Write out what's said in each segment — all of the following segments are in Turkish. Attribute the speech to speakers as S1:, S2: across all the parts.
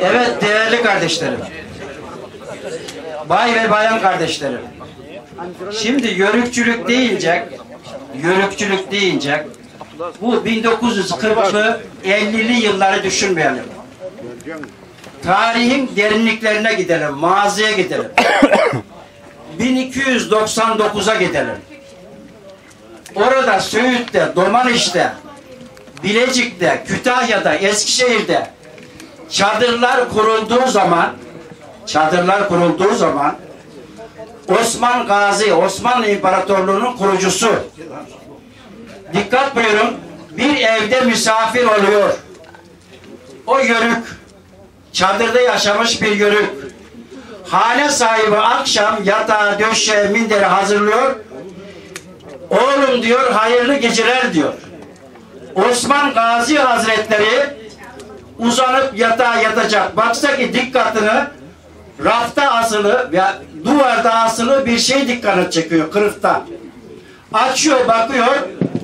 S1: Evet değerli kardeşlerim. Bay ve bayan kardeşlerim. Şimdi yörükçülük deyince yörükçülük deyince bu 1940'lı 50'li yılları düşünmeyelim. Tarihin derinliklerine gidelim, maziye gidelim. 1299'a gidelim. Orada Söğüt'te, Domaniş'te, Bilecik'te, Kütahya'da, Eskişehir'de çadırlar kurulduğu zaman çadırlar kurulduğu zaman Osman Gazi, Osmanlı İmparatorluğu'nun kurucusu dikkat buyurun bir evde misafir oluyor. O yörük çadırda yaşamış bir yörük. Hane sahibi akşam yatağı, döşeği, minderi hazırlıyor. Oğlum diyor hayırlı geceler diyor. Osman Gazi Hazretleri uzanıp yatağa yatacak. Baksa ki dikkatini rafta asılı ve duvarda asılı bir şey dikkatini çekiyor kırıkta. Açıyor bakıyor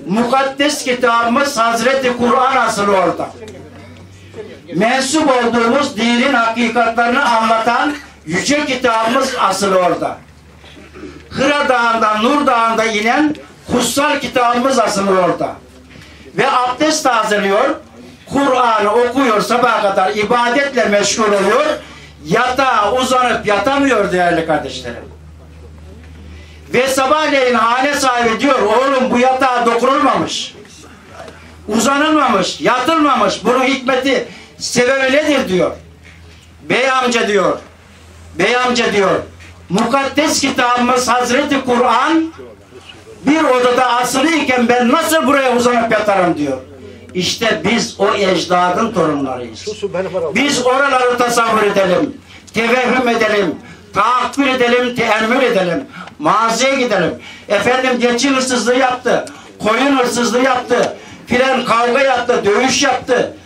S1: mukaddes kitabımız Hazreti Kur'an asılı orada. Mensup olduğumuz dinin hakikatlerini anlatan yüce kitabımız asılı orada. Hıra Dağı'ndan Nur Dağı'nda inen kutsal kitabımız asılı orada. Ve abdest hazırlıyor. Kur'an'ı okuyor sabaha kadar ibadetle meşgul oluyor. Yatağa uzanıp yatamıyor değerli kardeşlerim. Ve sabahleyin hane sahibi diyor oğlum bu yatağa dokunulmamış. Uzanılmamış, yatılmamış. Bunun hikmeti, sebebi nedir diyor. Bey amca diyor. Bey amca diyor. Mukaddes kitabımız Hazreti Kur'an bir odada asılı iken ben nasıl buraya uzanıp yatarım diyor. İşte biz o ecdadın torunlarıyız. Biz oraları tasavvur edelim, tevehhüm edelim, taakkül edelim, teemmül edelim, maziye gidelim. Efendim geçim hırsızlığı yaptı, koyun hırsızlığı yaptı, filan kavga yaptı, dövüş yaptı.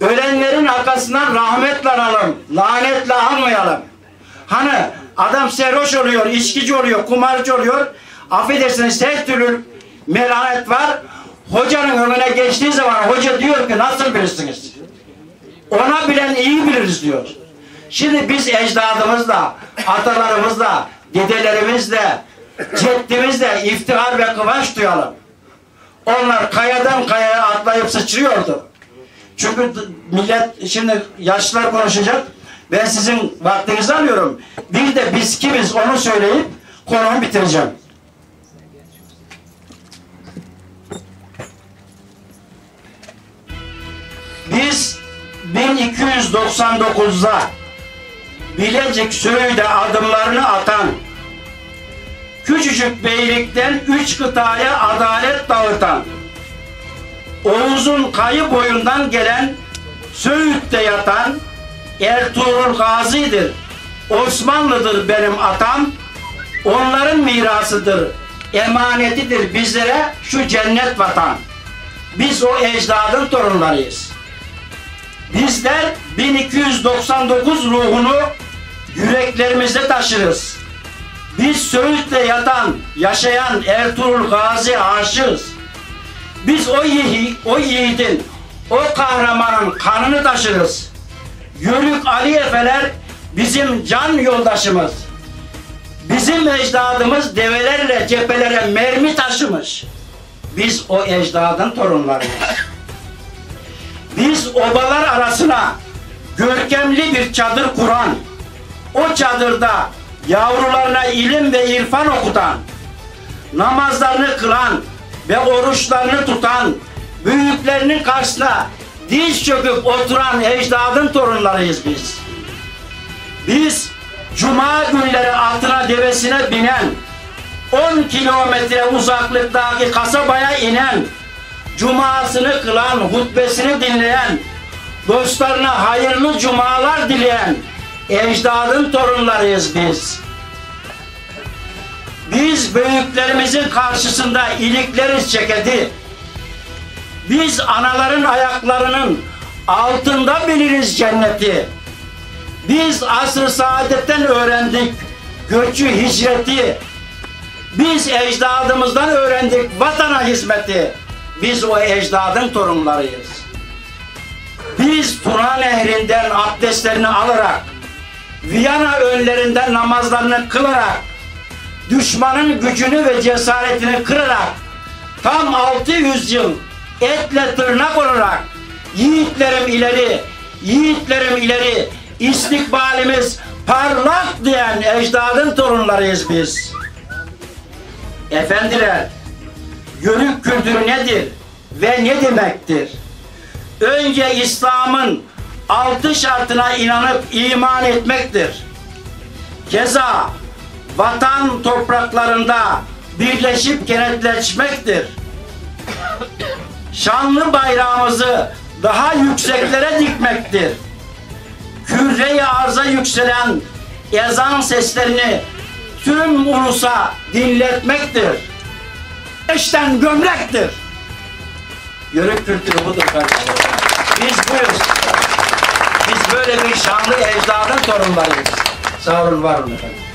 S1: Ölenlerin arkasından rahmetle alalım, lanetle almayalım. Hani adam serhoş oluyor, içkici oluyor, kumarcı oluyor. Affedersiniz her türlü melanet var. Hocanın önüne geçtiği zaman hoca diyor ki nasıl bilirsiniz? Ona bilen iyi biliriz diyor. Şimdi biz ecdadımızla, atalarımızla, dedelerimizle, ceddimizle iftihar ve kıvanç duyalım. Onlar kayadan kayaya atlayıp sıçrıyordu. Çünkü millet şimdi yaşlılar konuşacak. Ben sizin vaktinizi alıyorum. Bir de biz kimiz onu söyleyip konumu bitireceğim. 1299'da Bilecik Söğüt'e adımlarını atan küçücük beylikten üç kıtaya adalet dağıtan Oğuz'un kayı boyundan gelen Söğüt'te yatan Ertuğrul Gazi'dir. Osmanlı'dır benim atam. Onların mirasıdır. Emanetidir bizlere şu cennet vatan. Biz o ecdadın torunlarıyız. Bizler 1299 ruhunu yüreklerimizde taşırız. Biz Söğüt'te yatan, yaşayan Ertuğrul Gazi aşığız. Biz o, yiğit, o yiğidin, o kahramanın kanını taşırız. Yörük Ali Efeler bizim can yoldaşımız. Bizim ecdadımız develerle cephelere mermi taşımış. Biz o ecdadın torunlarıyız. Obalar arasına görkemli bir çadır kuran, o çadırda yavrularına ilim ve irfan okutan, namazlarını kılan ve oruçlarını tutan, büyüklerinin karşısına diz çöküp oturan ecdadın torunlarıyız biz. Biz cuma günleri atına devesine binen, 10 kilometre uzaklıktaki kasabaya inen, cumasını kılan, hutbesini dinleyen, dostlarına hayırlı cumalar dileyen ecdadın torunlarıyız biz. Biz büyüklerimizin karşısında ilikleriz ceketi. Biz anaların ayaklarının altında biliriz cenneti. Biz asr-ı saadetten öğrendik göçü, hicreti. Biz ecdadımızdan öğrendik vatana hizmeti. Biz o ecdadın torunlarıyız. Biz Tuna Nehri'nden abdestlerini alarak, Viyana önlerinden namazlarını kılarak, düşmanın gücünü ve cesaretini kırarak, tam 600 yıl etle tırnak olarak, yiğitlerim ileri, yiğitlerim ileri, istikbalimiz parlak diyen ecdadın torunlarıyız biz. Efendiler, Yörük kültürü nedir ve ne demektir? Önce İslam'ın altı şartına inanıp iman etmektir. Keza vatan topraklarında birleşip kenetleşmektir. Şanlı bayrağımızı daha yükseklere dikmektir. Kürre-i arza yükselen ezan seslerini tüm ulusa dinletmektir. Eşten gömlektir. Yörük kültürü budur kardeşim. Biz buyuz. Biz böyle bir şanlı ecdadın torunlarıyız. Sağ olun, var olun efendim.